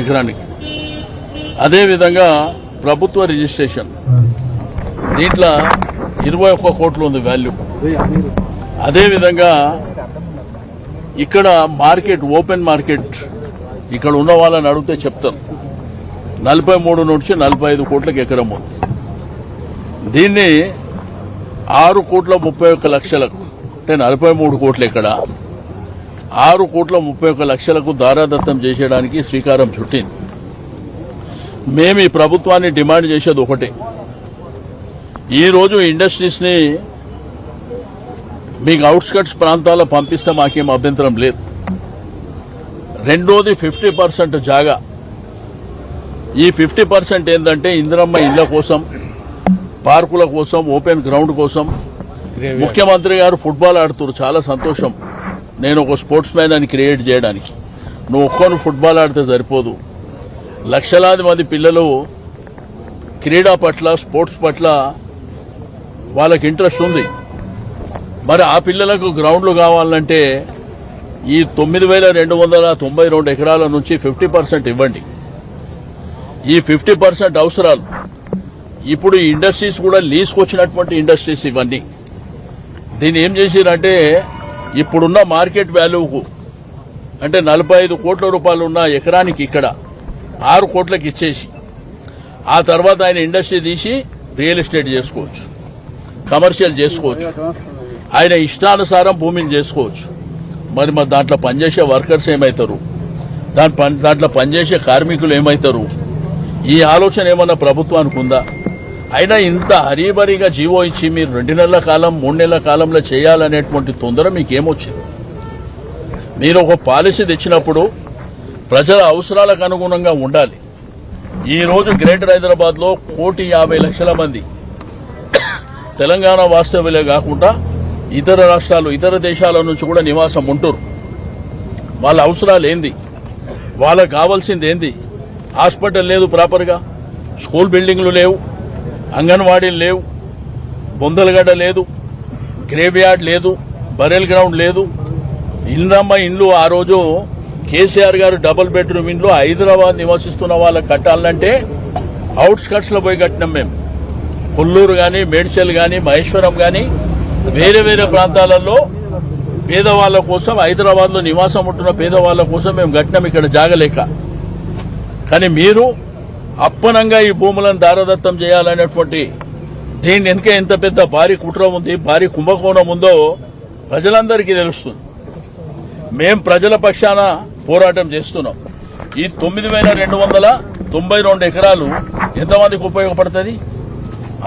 ఎకరానికి. అదేవిధంగా ప్రభుత్వ రిజిస్ట్రేషన్. దీంట్లో ఇరవై ఒక్క కోట్లు ఉంది వాల్యూ అదేవిధంగా ఇక్కడ మార్కెట్ ఓపెన్ మార్కెట్ ఇక్కడ ఉన్న వాళ్ళని అడిగితే చెప్తారు నలభై మూడు నుంచి నలభై ఐదు కోట్లకు ఎకరం ఉంది. దీన్ని ఆరు కోట్ల ముప్పై ఒక్క లక్షలకు అంటే నలభై మూడు కోట్లు ఇక్కడ ఆరు కోట్ల ముప్పై ఒక్క లక్షలకు దారాదత్తం చేసేయడానికి శ్రీకారం చుట్టింది. మేము ఈ ప్రభుత్వాన్ని డిమాండ్ చేసేది ఒకటే. ఈరోజు ఇండస్ట్రీస్ని మీకు అవుట్స్కట్స్ ప్రాంతాల్లో పంపిస్తే మాకేం అభ్యంతరం లేదు. రెండోది ఫిఫ్టీ పర్సెంట్ జాగా. ఈ ఫిఫ్టీ పర్సెంట్ ఏంటంటే ఇందిరమ్మ ఇళ్ళ కోసం పార్కుల కోసం ఓపెన్ గ్రౌండ్ కోసం. ముఖ్యమంత్రి గారు ఫుట్బాల్ ఆడుతున్నారు. చాలా సంతోషం. నేను ఒక స్పోర్ట్స్ మ్యాన్ అని క్రియేట్ చేయడానికి. నువ్వు ఒక్కను ఫుట్బాల్ ఆడితే సరిపోదు. లక్షలాది మంది పిల్లలు క్రీడా పట్ల స్పోర్ట్స్ పట్ల వాళ్ళకి ఇంట్రెస్ట్ ఉంది. మరి ఆ పిల్లలకు గ్రౌండ్లు కావాలంటే ఈ తొమ్మిది వేల రెండు వందల తొంభై రెండు ఎకరాల నుంచి ఫిఫ్టీ పర్సెంట్ ఇవ్వండి. ఈ ఫిఫ్టీ పర్సెంట్ అవసరాలు. ఇప్పుడు ఈ ఇండస్ట్రీస్ కూడా లీజ్కొచ్చినటువంటి ఇండస్ట్రీస్ ఇవన్నీ. దీన్ని ఏం చేసిరంటే ఇప్పుడున్న మార్కెట్ వాల్యూకు అంటే నలభై ఐదు కోట్ల రూపాయలు ఉన్న ఎకరానికి ఇక్కడ ఆరు కోట్లకి ఇచ్చేసి ఆ తర్వాత ఆయన ఇండస్ట్రీ తీసి రియల్ ఎస్టేట్ చేసుకోవచ్చు కమర్షియల్ చేసుకోవచ్చు ఆయన ఇష్టానుసారం భూమిని చేసుకోవచ్చు. మరి మరి దాంట్లో పనిచేసే వర్కర్స్ ఏమవుతారు దాని పని దాంట్లో పనిచేసే కార్మికులు ఏమవుతారు ఈ ఆలోచన ఏమన్నా ప్రభుత్వానికి ఉందా? అయినా ఇంత హరీబరీగా జీవో ఇచ్చి మీరు రెండు నెలల కాలం మూడు నెలల కాలంలో చేయాలనేటువంటి తొందర మీకు ఏమొచ్చింది మీరు ఒక పాలసీ తెచ్చినప్పుడు ప్రజల అవసరాలకు అనుగుణంగా ఉండాలి. ఈరోజు గ్రేటర్ హైదరాబాద్లో కోటి యాభై లక్షల మంది తెలంగాణ వాస్తవ్యులే కాకుండా ఇతర రాష్ట్రాలు ఇతర దేశాల నుంచి కూడా నివాసం ఉంటురు. వాళ్ళ అవసరాలు ఏంది? వాళ్ళకి కావాల్సింది ఏంది? హాస్పిటల్ లేదు ప్రాపర్గా స్కూల్ బిల్డింగ్లు లేవు. అంగన్వాడీలు లేవు బొందలగడ్డ లేదు గ్రేవ్యార్డ్ లేదు బరెల్ గ్రౌండ్ లేదు. ఇందమ్మ ఇండ్లు ఆ రోజు కేసీఆర్ గారు డబుల్ బెడ్రూమ్ ఇండ్లు హైదరాబాద్ నివసిస్తున్న వాళ్ళకి కట్టాలంటే అవుట్స్కట్స్లో పోయి కట్టినాం మేము. కొల్లూరు కానీ మేడ్చల్ కానీ మహేశ్వరం కానీ వేరే వేరే ప్రాంతాలలో పేదవాళ్ళ కోసం హైదరాబాద్లో నివాసం ఉంటున్న పేదవాళ్ళ కోసం మేము కట్టినాం ఇక్కడ జాగలేక. కానీ మీరు అప్పనంగా ఈ భూములను దారదత్తం చేయాలనేటువంటి దీని వెనుక ఎంత పెద్ద భారీ కుట్ర ఉంది భారీ కుంభకోణం ఉందో ప్రజలందరికీ తెలుస్తుంది. మేం ప్రజల పక్షాన పోరాటం చేస్తున్నాం. ఈ తొమ్మిది వేల రెండు వందల తొంభై రెండు ఎకరాలు ఎంతమందికి ఉపయోగపడుతుంది?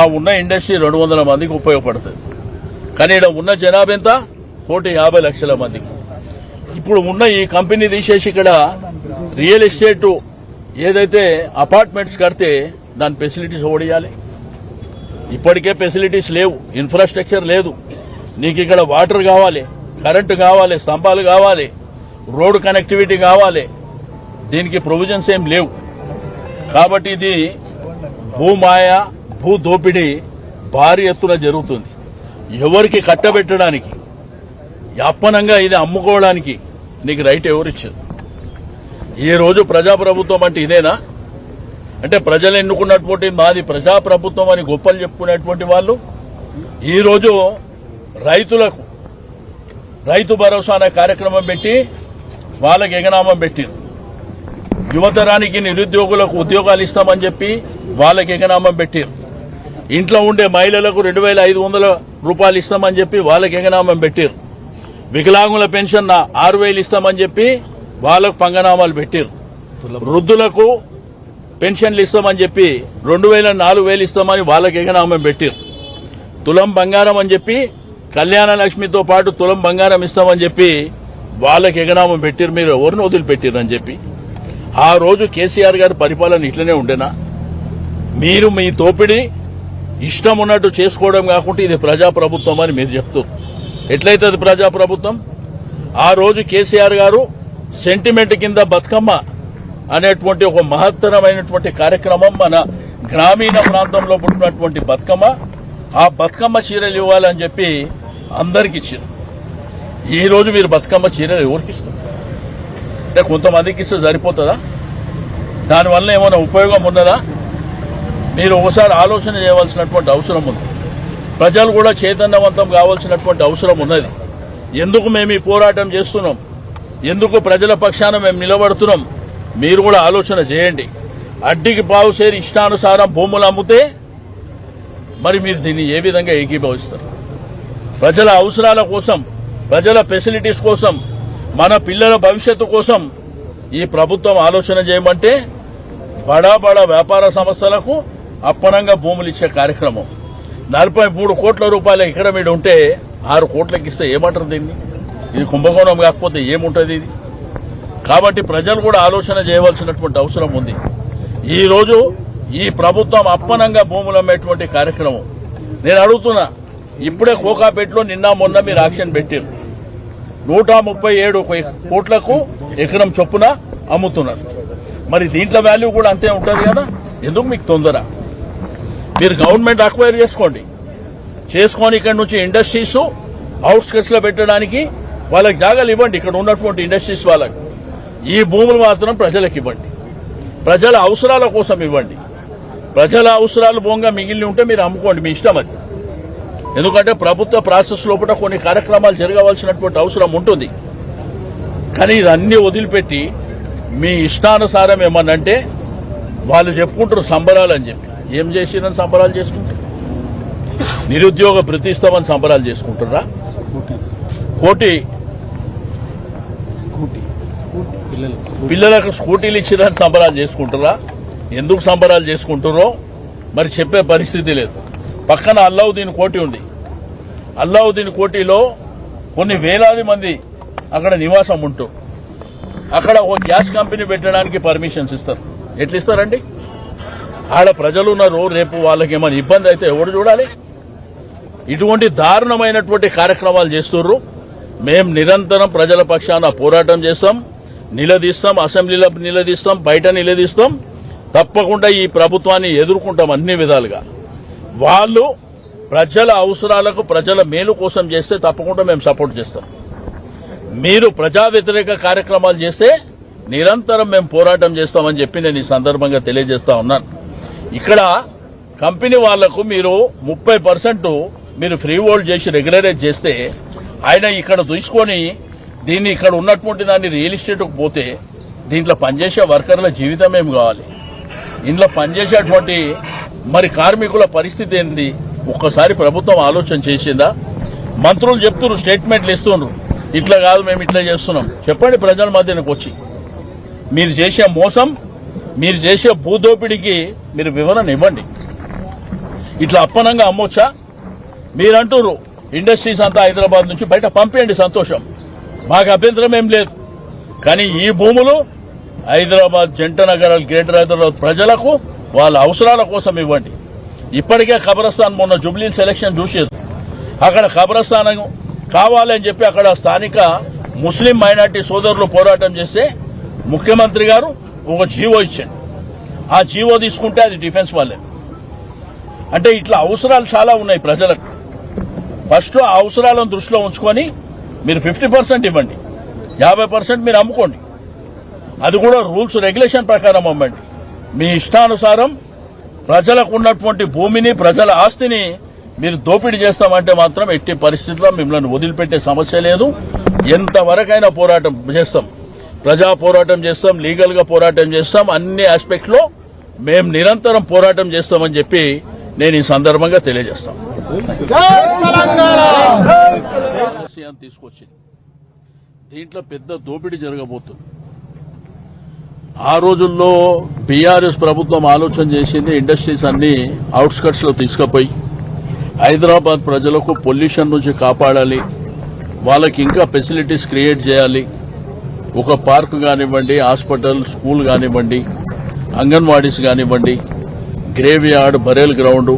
ఆ ఉన్న ఇండస్ట్రీ రెండు వందల మందికి ఉపయోగపడుతుంది. కానీ ఇక్కడ ఉన్న జనాభా ఎంత? కోటి యాభై లక్షల మందికి. ఇప్పుడు ఉన్న ఈ కంపెనీ తీసేసి ఇక్కడ రియల్ ఎస్టేట్ ఏదైతే అపార్ట్మెంట్స్ కడితే దాని ఫెసిలిటీస్ ఓడియాలి. ఇప్పటికే ఫెసిలిటీస్ లేవు ఇన్ఫ్రాస్ట్రక్చర్ లేదు. నీకు ఇక్కడ వాటర్ కావాలి కరెంటు కావాలి స్తంభాలు కావాలి రోడ్ కనెక్టివిటీ కావాలి. దీనికి ప్రొవిజన్స్ ఏం లేవు. కాబట్టి ఇది భూమాయ భూ దోపిడీ భారీ ఎత్తున జరుగుతుంది. ఎవరికి కట్టబెట్టడానికి అప్పనంగా ఇది అమ్ముకోవడానికి నీకు రైట్ ఎవరిచ్చారు? ఈ రోజు ప్రజాప్రభుత్వం అంటే ఇదేనా? అంటే ప్రజలు ఎన్నుకున్నటువంటి మాది ప్రజాప్రభుత్వం అని గొప్పలు చెప్పుకునేటువంటి వాళ్ళు? ఈరోజు రైతులకు రైతు భరోసా అనే కార్యక్రమం పెట్టి వాళ్ళకి ఎగనామం పెట్టింది యువతరానికి నిరుద్యోగులకు ఉద్యోగాలు ఇస్తామని చెప్పి వాళ్ళకి ఎగనామం పెట్టారు. ఇంట్లో ఉండే మహిళలకు రెండు వేల ఐదు వందల రూపాయలు ఇస్తామని చెప్పి వాళ్ళకి ఎగనామం పెట్టారు. వికలాంగుల పెన్షన్ ఆరు వేలు ఇస్తామని చెప్పి వాళ్ళకు పంగనామాలు పెట్టారు వృద్ధులకు పెన్షన్లు ఇస్తామని చెప్పి రెండు వేల నాలుగు వేలు ఇస్తామని వాళ్ళకి ఎగనామం పెట్టారు తులం బంగారం అని చెప్పి కళ్యాణ లక్ష్మితో పాటు తులం బంగారం ఇస్తామని చెప్పి వాళ్ళకి ఎగనామం పెట్టారు మీరు ఎవరిని వదిలిపెట్టారు అని చెప్పి. ఆ రోజు కేసీఆర్ గారి పరిపాలన ఇట్లనే ఉండేనా? మీరు మీ తోపిడి ఇష్టం ఉన్నట్టు చేసుకోవడం కాకుండా ఇది ప్రజాప్రభుత్వం అని మీరు చెప్తూ ఎట్లయితే అది ప్రజాప్రభుత్వం? ఆ రోజు కేసీఆర్ గారు సెంటిమెంట్ కింద బతుకమ్మ అనేటువంటి ఒక మహత్తరమైనటువంటి కార్యక్రమం మన గ్రామీణ ప్రాంతంలో పుట్టినటువంటి బతుకమ్మ. ఆ బతుకమ్మ చీరలు ఇవ్వాలని చెప్పి అందరికి ఇచ్చింది ఈ రోజు మీరు బతుకమ్మ చీరలు ఎవరికి ఇస్తారు అంటే కొంతమందికి ఇస్తే సరిపోతుందా? దానివల్ల ఏమైనా ఉపయోగం ఉన్నదా? మీరు ఒకసారి ఆలోచన చేయవలసినటువంటి అవసరం ఉంది. ప్రజలు కూడా చైతన్యవంతం కావాల్సినటువంటి అవసరం ఉన్నది. ఎందుకు మేము ఈ పోరాటం చేస్తున్నాం? ఎందుకు ప్రజల పక్షాన మేము నిలబడుతున్నాం? మీరు కూడా ఆలోచన చేయండి. అడ్డికి పావుసేరి ఇష్టానుసారం భూములు అమ్మితే మరి మీరు దీన్ని ఏ విధంగా ఏకీభవిస్తారు? ప్రజల అవసరాల కోసం ప్రజల ఫెసిలిటీస్ కోసం మన పిల్లల భవిష్యత్తు కోసం ఈ ప్రభుత్వం ఆలోచన చేయమంటే బడా బడా వ్యాపార సంస్థలకు అప్పనంగా భూములు ఇచ్చే కార్యక్రమం. నలభై మూడు కోట్ల రూపాయల ఇక్కడ మీరు ఉంటే ఆరు కోట్లకి ఇస్తే ఏమంటారు దీన్ని? ఇది కుంభకోణం కాకపోతే ఏముంటుంది ఇది? కాబట్టి ప్రజలు కూడా ఆలోచన చేయవలసినటువంటి అవసరం ఉంది. ఈరోజు ఈ ప్రభుత్వం అప్పనంగా భూములు అమ్మేటువంటి కార్యక్రమం. నేను అడుగుతున్నా ఇప్పుడే కోకాపేటలో నిన్న మొన్న మీరు యాక్షన్ పెట్టారు. నూట ముప్పై ఏడు కోట్లకు ఎకరం చొప్పున అమ్ముతున్నారు. మరి దీంట్లో వాల్యూ కూడా అంతే ఉంటుంది కదా? ఎందుకు మీకు తొందర? మీరు గవర్నమెంట్ అక్వైర్ చేసుకోండి. చేసుకొని ఇక్కడ నుంచి ఇండస్ట్రీస్ అవుట్స్కట్స్లో పెట్టడానికి వాళ్ళకి జాగాలు ఇవ్వండి. ఇక్కడ ఉన్నటువంటి ఇండస్ట్రీస్ వాళ్ళకి. ఈ భూములు మాత్రం ప్రజలకు ఇవ్వండి. ప్రజల అవసరాల కోసం ఇవ్వండి. ప్రజల అవసరాలు భూంగా మిగిలి ఉంటే మీరు అమ్ముకోండి. మీ ఇష్టం అది. ఎందుకంటే ప్రభుత్వ ప్రాసెస్ లోపల కొన్ని కార్యక్రమాలు జరగవలసినటువంటి అవసరం ఉంటుంది. కానీ ఇదన్నీ వదిలిపెట్టి మీ ఇష్టానుసారం ఏమన్నంటే వాళ్ళు చెప్పుకుంటారు సంబరాలు అని చెప్పి. ఏం చేసిరని సంబరాలు చేసుకుంటారు నిరుద్యోగ ప్రతిస్తామని సంబరాలు చేసుకుంటారా కోటి పిల్లలకు స్కూటీలు ఇచ్చిరని సంబరాలు చేసుకుంటారా? ఎందుకు సంబరాలు చేసుకుంటారో మరి చెప్పే పరిస్థితి లేదు. పక్కన అల్లావుద్దీన్ కోటి ఉంది. అల్లావుద్దీన్ కోటిలో కొన్ని వేలాది మంది అక్కడ నివాసం ఉంటూ అక్కడ ఒక గ్యాస్ కంపెనీ పెట్టడానికి పర్మిషన్స్ ఇస్తారు. ఎట్లా ఇస్తారండి ఆడ ప్రజలు ఉన్నారు రేపు వాళ్ళకి ఏమైనా ఇబ్బంది అయితే ఎవరు చూడాలి? ఇటువంటి దారుణమైనటువంటి కార్యక్రమాలు చేస్తుర్రు. మేం నిరంతరం ప్రజల పక్షాన పోరాటం చేస్తాం నిలదీస్తాం అసెంబ్లీలో నిలదీస్తాం బయట నిలదీస్తాం. తప్పకుండా ఈ ప్రభుత్వాన్ని ఎదుర్కొంటాం అన్ని విధాలుగా. వాళ్ళు ప్రజల అవసరాలకు ప్రజల మేలు కోసం చేస్తే తప్పకుండా మేము సపోర్ట్ చేస్తాం. మీరు ప్రజా వ్యతిరేక కార్యక్రమాలు చేస్తే నిరంతరం మేము పోరాటం చేస్తామని చెప్పి నేను ఈ సందర్భంగా తెలియజేస్తా ఉన్నాను. ఇక్కడ కంపెనీ వాళ్ళకు మీరు ముప్పై పర్సెంట్ మీరు ఫ్రీ హోల్డ్ చేసి రెగ్యులరైజ్ చేస్తే ఆయన ఇక్కడ తీసుకొని దీన్ని ఇక్కడ ఉన్నటువంటి దాన్ని రియల్ ఎస్టేట్కి పోతే దీంట్లో పనిచేసే వర్కర్ల జీవితం ఏం కావాలి? ఇంట్లో పనిచేసేటువంటి మరి కార్మికుల పరిస్థితి ఏంది? ఒక్కసారి ప్రభుత్వం ఆలోచన చేసిందా? మంత్రులు చెప్తున్నారు స్టేట్మెంట్లు ఇస్తున్నారు. ఇట్లా కాదు మేము ఇట్లా చేస్తున్నాం. చెప్పండి ప్రజల మధ్యనకు వచ్చి. మీరు చేసే మోసం మీరు చేసే భూదోపిడికి మీరు వివరణ ఇవ్వండి. ఇట్లా అప్పనంగా అమ్మొచ్చా? మీరంటున్నారు ఇండస్ట్రీస్ అంతా హైదరాబాద్ నుంచి బయట పంపేయండి సంతోషం. మాకు అభ్యంతరం ఏం లేదు. కానీ ఈ భూములు హైదరాబాద్ జంట నగరాలు గ్రేటర్ హైదరాబాద్ ప్రజలకు వాళ్ళ అవసరాల కోసం ఇవ్వండి. ఇప్పటికే ఖబరస్థాన్ మొన్న జుబ్లీ సెలక్షన్ చూసేది అక్కడ ఖబరస్థానం కావాలని చెప్పి అక్కడ స్థానిక ముస్లిం మైనార్టీ సోదరులు పోరాటం చేస్తే ముఖ్యమంత్రి గారు ఒక జీవో ఇచ్చాడు ఆ జీవో తీసుకుంటే అది డిఫెన్స్ వాళ్ళే. అంటే ఇట్లా అవసరాలు చాలా ఉన్నాయి ప్రజలకు. ఫస్ట్ అవసరాలను దృష్టిలో ఉంచుకొని మీరు ఫిఫ్టీ పర్సెంట్ ఇవ్వండి. యాభై పర్సెంట్ మీరు అమ్ముకోండి. అది కూడా రూల్స్ రెగ్యులేషన్ ప్రకారం అమ్మండి. మీ ఇష్టానుసారం ప్రజలకు ఉన్నటువంటి భూమిని ప్రజల ఆస్తిని మీరు దోపిడీ చేస్తామంటే మాత్రం ఎట్టి పరిస్థితుల్లో మిమ్మల్ని వదిలిపెట్టే సమస్య లేదు. ఎంతవరకైనా పోరాటం చేస్తాం. ప్రజా పోరాటం చేస్తాం లీగల్గా పోరాటం చేస్తాం. అన్ని ఆస్పెక్ట్లో మేము నిరంతరం పోరాటం చేస్తామని చెప్పి నేను ఈ సందర్భంగా తెలియజేస్తాను విషయాన్ని తీసుకొచ్చింది. దీంట్లో పెద్ద దోపిడీ జరగబోతుంది. ఆ రోజుల్లో బీఆర్ఎస్ ప్రభుత్వం ఆలోచన చేసింది ఇండస్ట్రీస్ అన్ని అవుట్స్కట్స్లో తీసుకుపోయి హైదరాబాద్ ప్రజలకు పొల్యూషన్ నుంచి కాపాడాలి వాళ్ళకి ఇంకా ఫెసిలిటీస్ క్రియేట్ చేయాలి ఒక పార్క్ కానివ్వండి హాస్పిటల్ స్కూల్ కానివ్వండి అంగన్వాడీస్ కానివ్వండి graveyard burial ground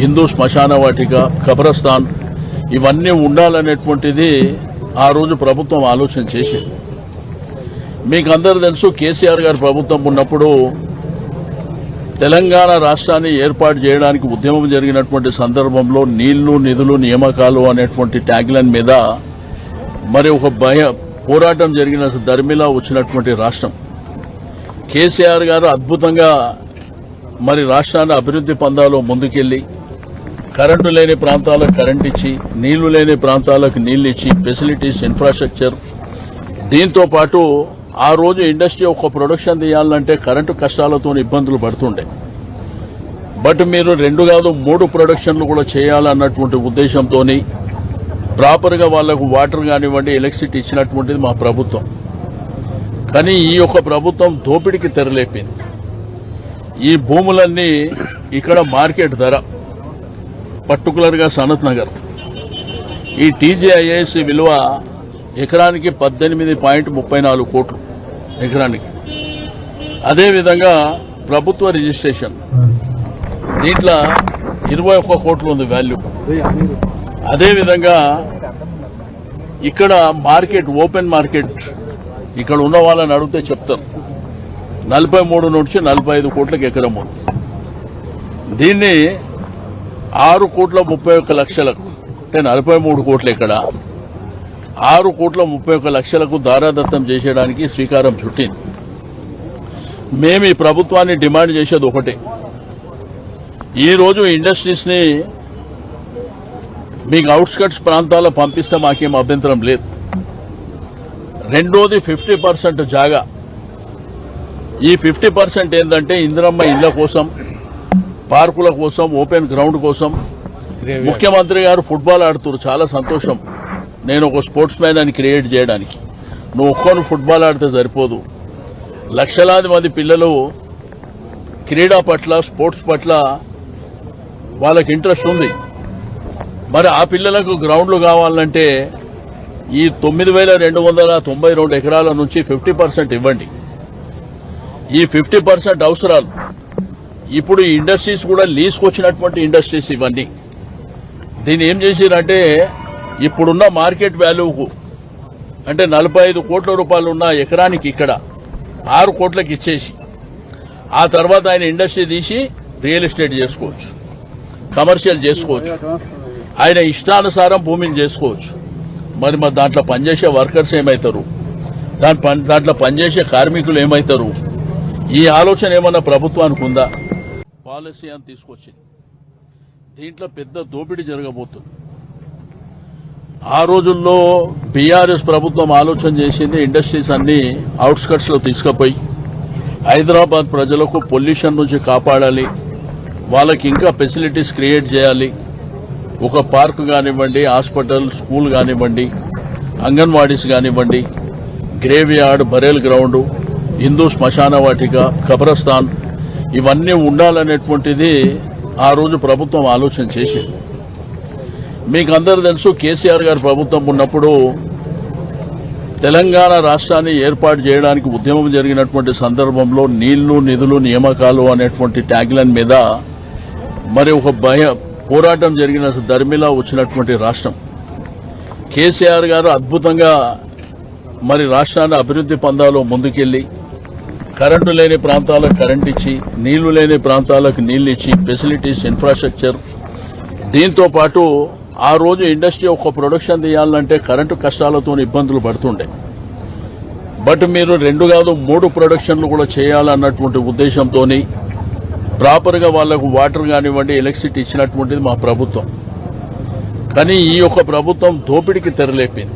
Hindu శ్మశాన వాటిక కబ్రస్థాన్ ఇవన్నీ ఉండాలనేటువంటిది ఆ రోజు ప్రభుత్వం ఆలోచన చేసింది. మీకు అందరు తెలుసు కేసీఆర్ గారు ప్రభుత్వం ఉన్నప్పుడు తెలంగాణ రాష్ట్రాన్ని ఏర్పాటు చేయడానికి ఉద్యమం జరిగినటువంటి సందర్భంలో నీళ్ళు నిధులు నియామకాలు అనేటువంటి ట్యాగ్లైన్ మీద మరి ఒక భయ పోరాటం జరిగిన ధర్మిలా వచ్చినటువంటి రాష్ట్రం. కేసీఆర్ గారు అద్భుతంగా మరి రాష్ట్రాన్ని అభివృద్ధి పందాలో ముందుకెళ్ళి కరెంటు లేని ప్రాంతాలకు కరెంట్ ఇచ్చి నీళ్ళు లేని ప్రాంతాలకు నీళ్ళు ఇచ్చి ఫెసిలిటీస్ ఇన్ఫ్రాస్ట్రక్చర్. దీంతో పాటు ఆ రోజు ఇండస్ట్రీ ఒక ప్రొడక్షన్ తీయాలంటే కరెంటు కష్టాలతో ఇబ్బందులు పడుతుండే. బట్ మీరు రెండు కాదు మూడు ప్రొడక్షన్లు కూడా చేయాలన్నటువంటి ఉద్దేశంతో ప్రాపర్గా వాళ్ళకు వాటర్ కానివ్వండి ఎలక్ట్రిసిటీ ఇచ్చినటువంటిది మా ప్రభుత్వం. కానీ ఈ యొక్క ప్రభుత్వం దోపిడికి తెరలేపింది. ఈ భూములన్నీ ఇక్కడ మార్కెట్ ధర. పర్టికులర్గా సనత్ నగర్. ఈ టీజీఐఏఎస్ విలువ ఎకరానికి పద్దెనిమిది పాయింట్ ముప్పై నాలుగు కోట్లు ఎకరానికి. అదేవిధంగా ప్రభుత్వ రిజిస్ట్రేషన్. దీంట్లో ఇరవై ఒక్క కోట్లు ఉంది వాల్యూ. అదేవిధంగా ఇక్కడ మార్కెట్ ఓపెన్ మార్కెట్ ఇక్కడ ఉన్న వాళ్ళని అడిగితే చెప్తారు. నలభై మూడు నుంచి నలభై ఐదు కోట్లకు ఎకరం ఉంది. దీన్ని ఆరు కోట్ల ముప్పై ఒక్క లక్షలకు అంటే నలభై మూడు కోట్లు ఇక్కడ ఆరు కోట్ల ముప్పై ఒక్క లక్షలకు దారాదత్తం చేసేయడానికి శ్రీకారం చుట్టింది. మేము ఈ ప్రభుత్వాన్ని డిమాండ్ చేసేది ఒకటే. ఈరోజు ఇండస్ట్రీస్ని మీకు అవుట్స్కట్స్ ప్రాంతాల్లో పంపిస్తే మాకేం అభ్యంతరం లేదు. రెండోది ఫిఫ్టీ పర్సెంట్ జాగా. ఈ ఫిఫ్టీ పర్సెంట్ ఏంటంటే ఇందిరమ్మ ఇళ్ళ కోసం పార్కుల కోసం ఓపెన్ గ్రౌండ్ కోసం. ముఖ్యమంత్రి గారు ఫుట్బాల్ ఆడుతున్నారు చాలా సంతోషం. నేను ఒక స్పోర్ట్స్ మ్యాన్ అని క్రియేట్ చేయడానికి. నువ్వు ఒక్కను ఫుట్బాల్ ఆడితే సరిపోదు. లక్షలాది మంది పిల్లలు క్రీడా పట్ల స్పోర్ట్స్ పట్ల వాళ్ళకి ఇంట్రెస్ట్ ఉంది. మరి ఆ పిల్లలకు గ్రౌండ్లు కావాలంటే ఈ తొమ్మిది వేల రెండు వందల తొంభై రెండు ఎకరాల నుంచి ఫిఫ్టీ పర్సెంట్ ఇవ్వండి. ఈ ఫిఫ్టీ పర్సెంట్ అవసరాలు ఇప్పుడు ఈ ఇండస్ట్రీస్ కూడా లీజ్కి వచ్చినటువంటి ఇండస్ట్రీస్ ఇవన్నీ. దీన్ని ఏం చేసిరంటే ఇప్పుడున్న మార్కెట్ వాల్యూకు అంటే నలభై ఐదు కోట్ల రూపాయలు ఉన్న ఎకరానికి ఇక్కడ ఆరు కోట్లకి ఇచ్చేసి ఆ తర్వాత ఆయన ఇండస్ట్రీ తీసి రియల్ ఎస్టేట్ చేసుకోవచ్చు కమర్షియల్ చేసుకోవచ్చు ఆయన ఇష్టానుసారం భూమిని చేసుకోవచ్చు. మరి మరి దాంట్లో పనిచేసే వర్కర్స్ ఏమవుతారు దాని పని దాంట్లో పనిచేసే కార్మికులు ఏమవుతారు ఈ ఆలోచన ఏమన్నా ప్రభుత్వానికి ఉందా? పాలసీ అని తీసుకొచ్చింది. దీంట్లో పెద్ద దోపిడీ జరగబోతుంది. ఆ రోజుల్లో బీఆర్ఎస్ ప్రభుత్వం ఆలోచన చేసింది ఇండస్ట్రీస్ అన్ని అవుట్స్కట్స్లో తీసుకుపోయి హైదరాబాద్ ప్రజలకు పొల్యూషన్ నుంచి కాపాడాలి వాళ్ళకి ఇంకా ఫెసిలిటీస్ క్రియేట్ చేయాలి ఒక పార్క్ కానివ్వండి హాస్పిటల్ స్కూల్ కానివ్వండి అంగన్వాడీస్ కానివ్వండి graveyard burial ground Hindu శ్మశాన వాటిక కబ్రస్థాన్ ఇవన్నీ ఉండాలనేటువంటిది ఆ రోజు ప్రభుత్వం ఆలోచన చేసింది. మీకు అందరు తెలుసు కేసీఆర్ గారి ప్రభుత్వం ఉన్నప్పుడు తెలంగాణ రాష్ట్రాన్ని ఏర్పాటు చేయడానికి ఉద్యమం జరిగినటువంటి సందర్భంలో నీళ్ళు నిధులు నియామకాలు అనేటువంటి ట్యాగ్లైన్ మీద మరి ఒక భయ పోరాటం జరిగిన ధర్మిలా వచ్చినటువంటి రాష్ట్రం. కేసీఆర్ గారు అద్భుతంగా మరి రాష్ట్రాన్ని అభివృద్ధి పందాలో ముందుకెళ్ళి కరెంటు లేని ప్రాంతాలకు కరెంట్ ఇచ్చి నీళ్ళు లేని ప్రాంతాలకు నీళ్ళు ఇచ్చి ఫెసిలిటీస్ ఇన్ఫ్రాస్ట్రక్చర్ దీంతో పాటు ఆ రోజు ఇండస్ట్రీ ఒక ప్రొడక్షన్ తీయాలంటే కరెంటు కష్టాలతో ఇబ్బందులు పడుతుండే. బట్ మీరు రెండు కాదు మూడు ప్రొడక్షన్లు కూడా చేయాలన్నటువంటి ఉద్దేశంతో ప్రాపర్గా వాళ్ళకు వాటర్ కానివ్వండి ఎలక్ట్రిసిటీ ఇచ్చినటువంటిది మా ప్రభుత్వం. కానీ ఈ యొక్క ప్రభుత్వం దోపిడికి తెరలేపింది.